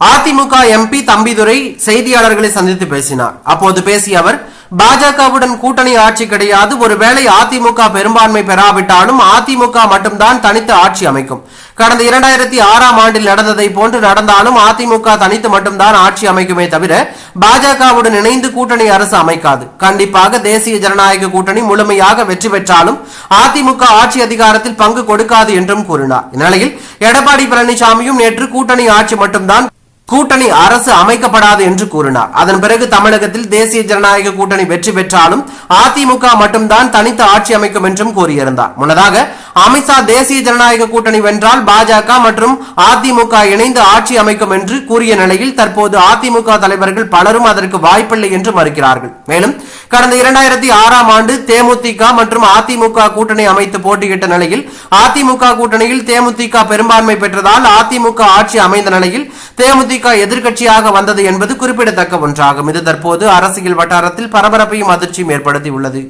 AIADMK MP Thambidurai செய்தியாளர்களை சந்தித்து பேசினார். அப்போது பேசிய அவர் பாஜகவுடன் கூட்டணி ஆட்சி கிடையாது ஒருவேளை அதிமுக பெரும்பான்மை பெறாவிட்டாலும் அதிமுக மட்டும்தான் தனித்து ஆட்சி அமைக்கும். கடந்த இரண்டாயிரத்தி ஆறாம் ஆண்டில் நடந்ததை போன்று நடந்தாலும் அதிமுக தனித்து மட்டும்தான் ஆட்சி அமைக்குமே தவிர பாஜகவுடன் இணைந்து கூட்டணி அரசு அமைக்காது. கண்டிப்பாக தேசிய ஜனநாயக கூட்டணி முழுமையாக வெற்றி பெற்றாலும் அதிமுக ஆட்சி அதிகாரத்தில் பங்கு கொடுக்காது என்றும் கூறினார். இந்நிலையில் எடப்பாடி பழனிசாமியும் நேற்று கூட்டணி ஆட்சி மட்டும்தான் கூட்டணி அரசு அமைக்கப்படாது என்று கூறினார். அதன் பிறகு தமிழகத்தில் தேசிய ஜனநாயக கூட்டணி வெற்றி பெற்றாலும் அதிமுக மட்டும்தான் தனித்து ஆட்சி அமைக்கும் என்றும் கூறியிருந்தார். முன்னதாக அமித்ஷா தேசிய ஜனநாயக கூட்டணி வென்றால் பாஜக மற்றும் அதிமுக இணைந்து ஆட்சி அமைக்கும் என்று கூறிய நிலையில் தற்போது அதிமுக தலைவர்கள் பலரும் அதற்கு வாய்ப்பில்லை என்று மறுக்கிறார்கள். மேலும் கடந்த இரண்டாயிரத்தி ஆறாம் ஆண்டு தேமுதிக மற்றும் அதிமுக கூட்டணி அமைத்து போட்டியிட்ட நிலையில் அதிமுக கூட்டணியில் தேமுதிக பெரும்பான்மை பெற்றதால் அதிமுக ஆட்சி அமைந்த நிலையில் தேமுதிக எதிர்க்கட்சியாக வந்தது என்பது குறிப்பிடத்தக்க ஒன்றாகும். இது தற்போது அரசியல் வட்டாரத்தில் பரபரப்பையும் அதிர்ச்சியும் ஏற்படுத்தியுள்ளது.